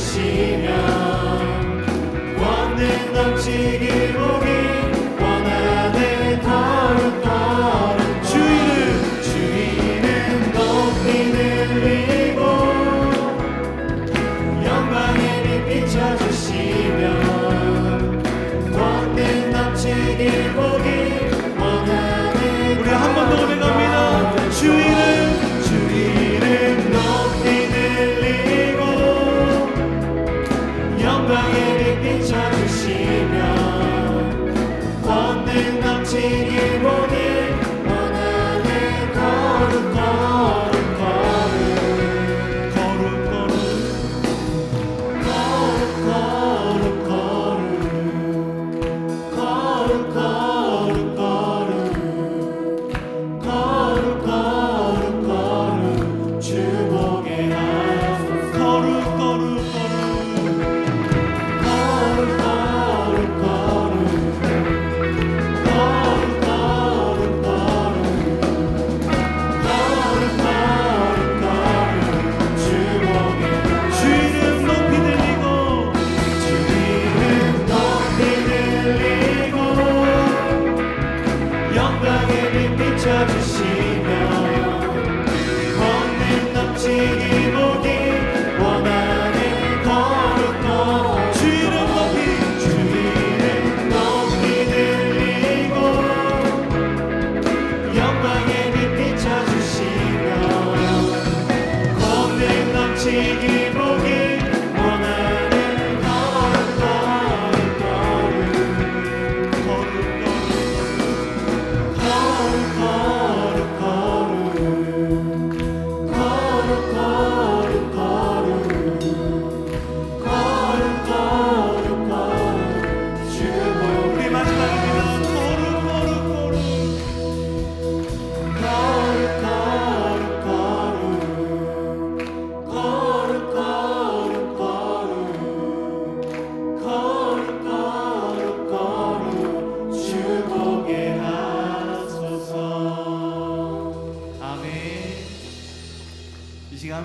주시면 권능 넘치길 지기 보니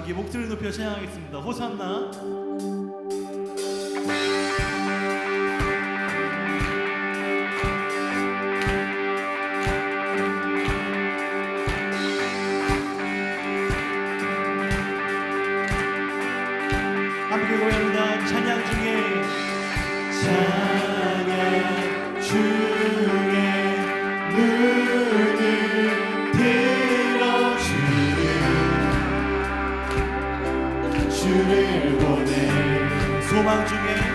함께 목소리를 높여 찬양하겠습니다. 호산나. 주를 보내. 소망 중에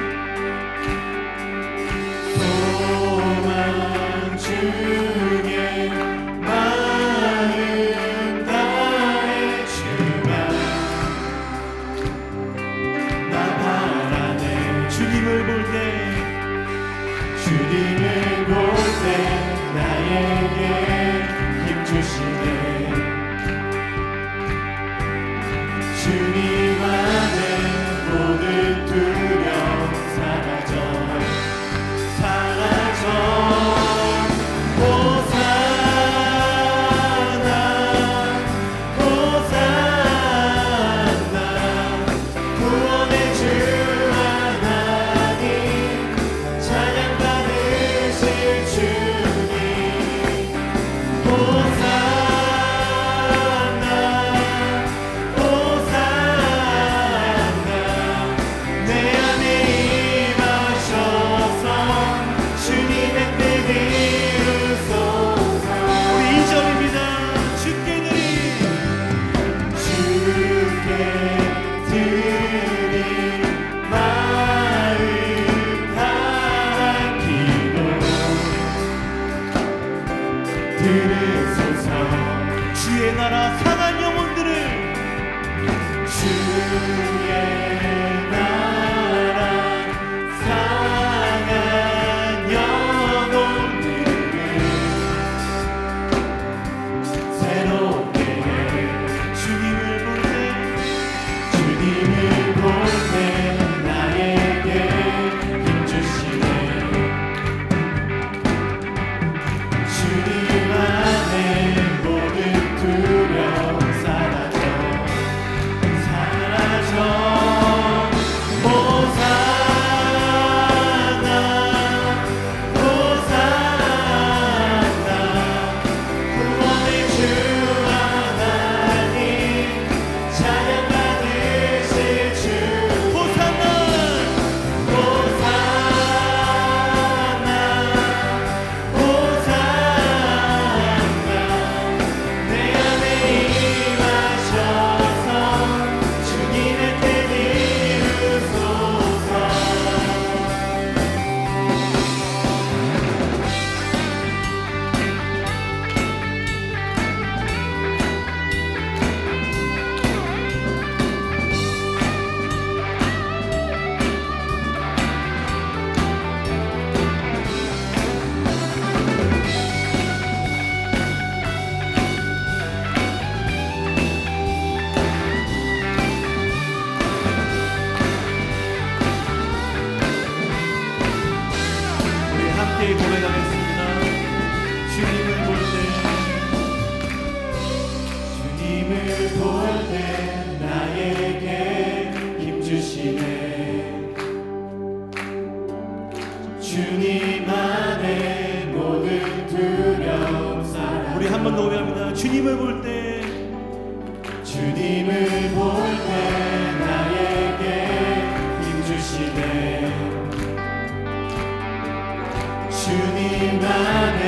주님만의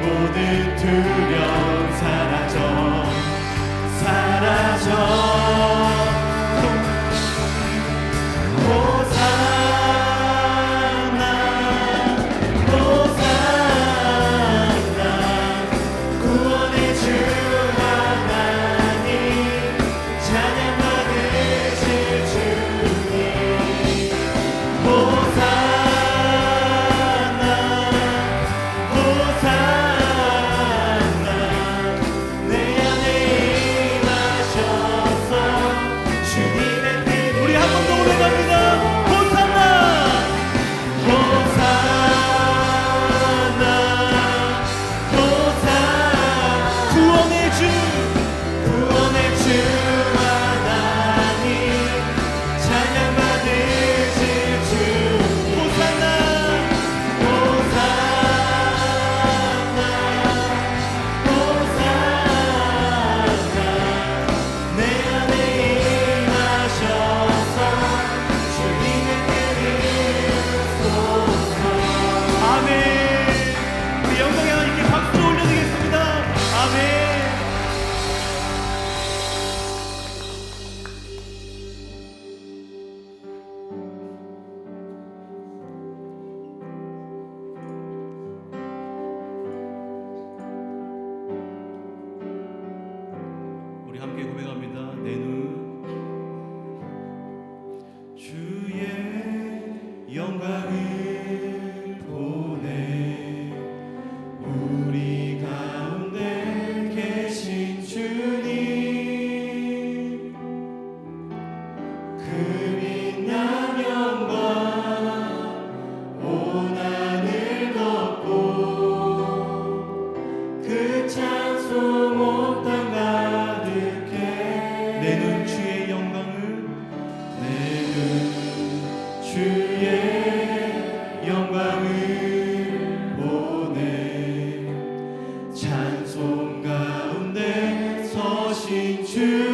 모든 두려움 사라져. 사라져. into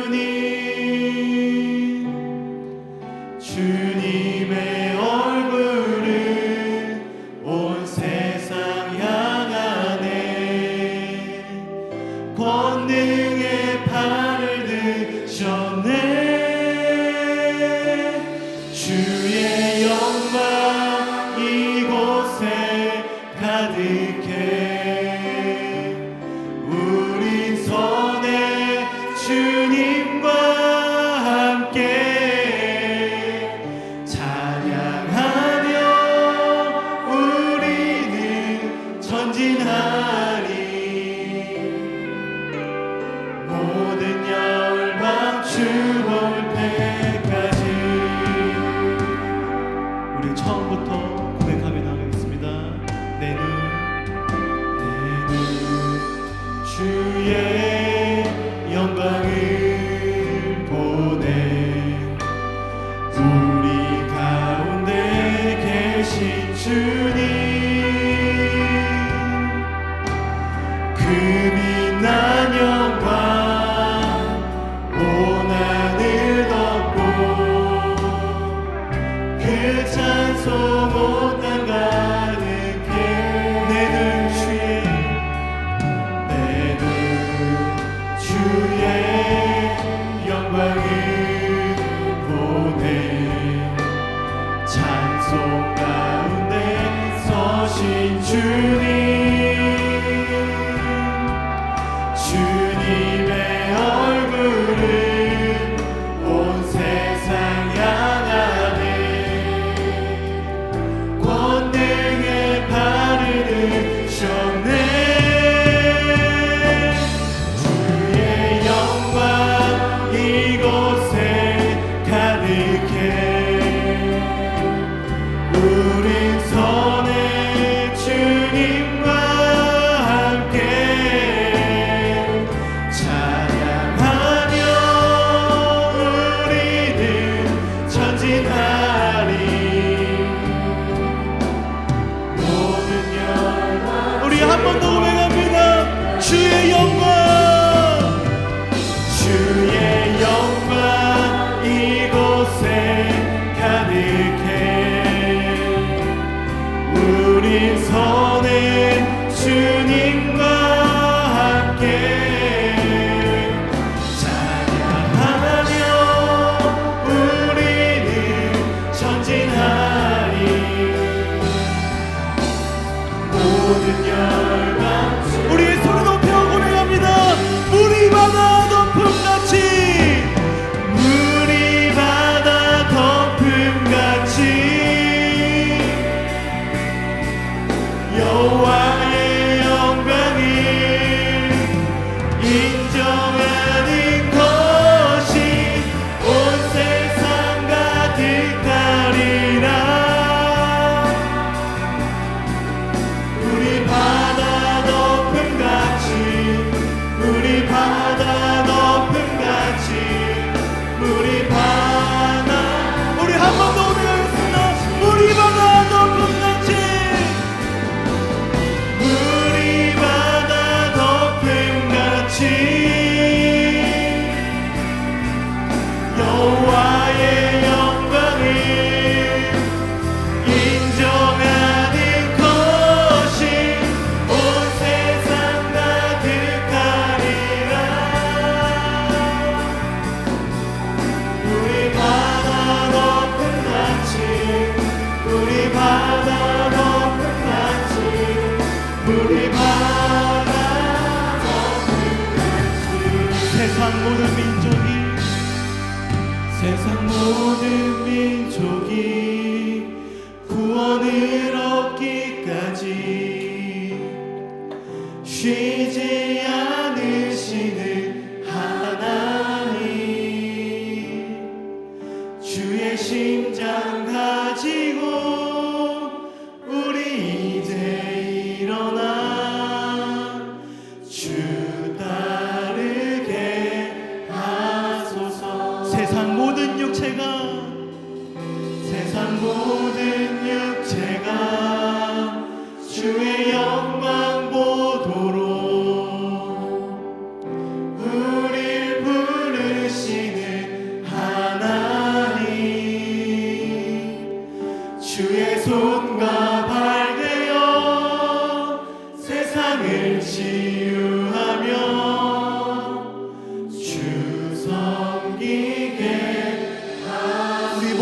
now. 세상 모든 민족이 세상 모든 민족이 구원을 얻기까지 쉬지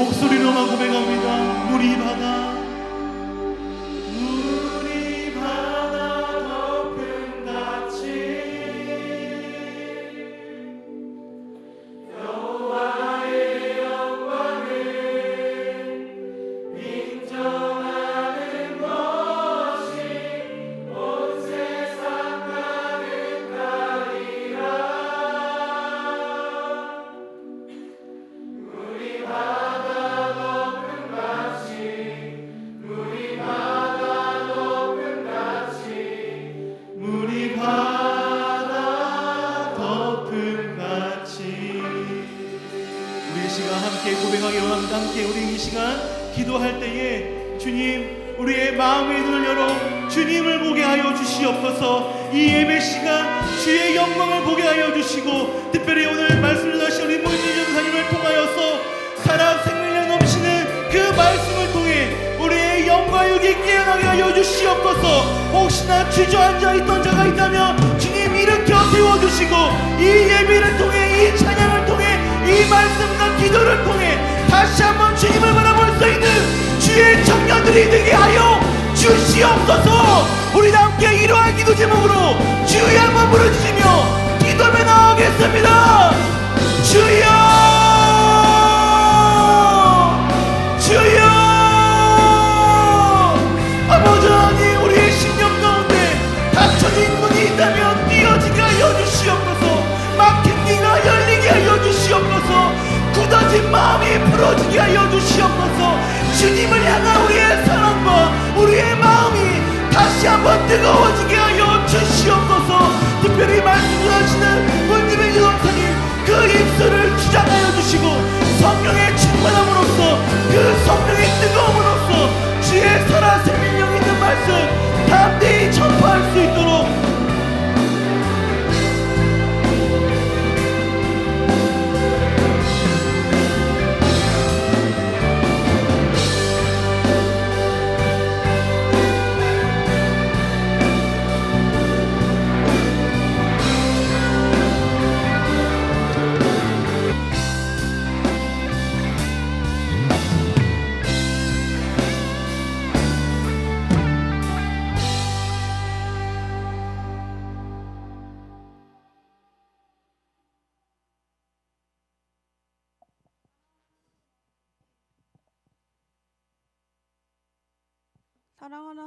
목소리로만 고백합니다. 우리 바다. 가운데 함께 우리 이 시간 기도할 때에 주님 우리의 마음의 눈을 열어 주님을 보게 하여 주시옵소서. 이 예배 시간 주의 영광을 보게 하여 주시고 특별히 오늘 말씀을 하신 우리 모임진 전사님을 통하여서 살아 생명력 넘치는 그 말씀을 통해 우리의 영과 육이 깨어나게 하여 주시옵소서. 혹시나 주저앉아 있던 자가 있다면 주님 일으켜 세워주시고 이 예배를 통해 이 찬양을 통해 이 말씀과 기도를 통해 다시 한번 주님을 바라볼 수 있는 주의 청년들이 되게 하여 주시옵소서. 우리 다 함께 이러한 기도 제목으로 주여 한번 부르짖으며 기도에 나가겠습니다. 주여 풀어지게 하여 주시옵소서? 주님을 향한 우리의 사랑과 우리의 마음이 다시 한번 뜨거워지게 하여 주시옵소서. 특별히 말씀하시는 문님의 유동사님 그 입술을 주장하여 주시고 성령의 충만함으로써 그 성령의 뜨거움으로써 주의 살아 생명력 있는 말씀 담대히 전파할 수 있도록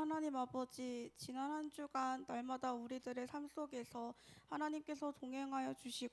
하나님 아버지, 지난 한 주간 날마다 우리들의 삶 속에서 하나님께서 동행하여 주시고